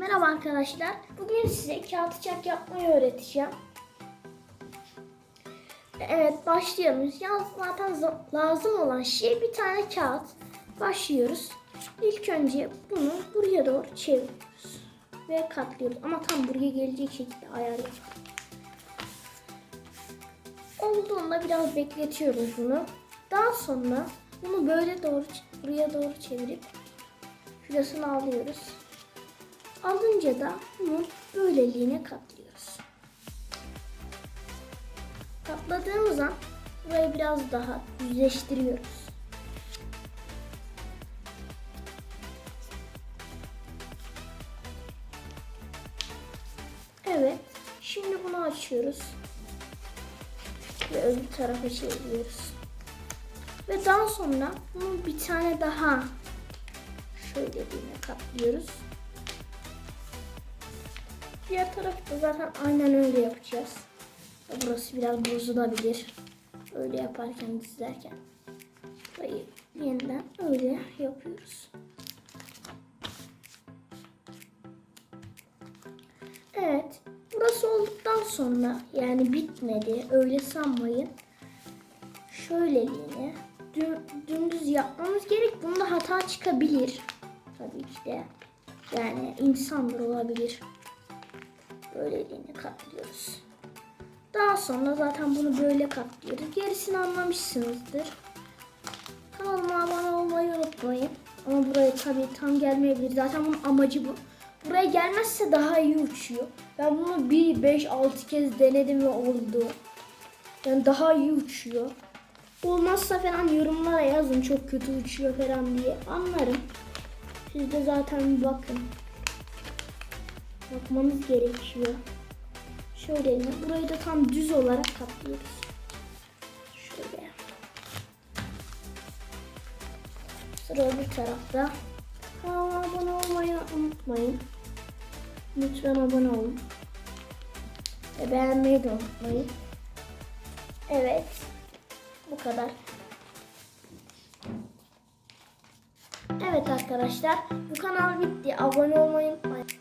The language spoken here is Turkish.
Merhaba arkadaşlar. Bugün size kağıt çak yapmayı öğreteceğim. Evet başlayalım. Ya zaten za- lazım olan şey bir tane kağıt. Başlıyoruz. İlk önce bunu buraya doğru çeviriyoruz. Ve katlıyoruz. Ama tam buraya gelecek şekilde ayar yapalım. Olduğunda biraz bekletiyoruz bunu. Daha sonra bunu böyle doğru buraya doğru çevirip şurasını alıyoruz. Alınca da bunu böyleliğine katlıyoruz. Katladığımız an burayı biraz daha düzleştiriyoruz. Evet. Şimdi bunu açıyoruz. Ve öbür tarafa çeviriyoruz. Ve daha sonra bunu bir tane daha şöyle birine katlıyoruz. Diğer tarafı da zaten aynen öyle yapacağız. Burası biraz bozulabilir. Öyle yaparken dizlerken. Burayı yeniden öyle yapıyoruz. Evet. Burası olduktan sonra yani bitmedi. Öyle sanmayın. Şöyleliğine düm- dümdüz yapmamız gerek. Bunda hata çıkabilir. Tabii ki de. Yani insandır olabilir. Böyleliğine katlıyoruz. Daha sonra zaten bunu böyle katlıyoruz. Gerisini anlamışsınızdır. Kanalıma abone olmayı unutmayın. Ama buraya tabii tam gelmeyebilir. Zaten bunun amacı bu. Buraya gelmezse daha iyi uçuyor. Ben bunu 1, 5, 6 kez denedim ve oldu. Yani daha iyi uçuyor. Olmazsa falan yorumlara yazın çok kötü uçuyor falan diye. Anlarım. Siz de zaten bakın. Bakmanız gerekiyor. Şöyle. Burayı da tam düz olarak katlıyoruz. Şöyle. Sıra öbür tarafta. Kanalıma abone olmayı unutmayın. Lütfen abone olun. Ve beğenmeyi de unutmayın. Evet. Bu kadar. Evet arkadaşlar. Bu kanal bitti. Abone olmayı unutmayın.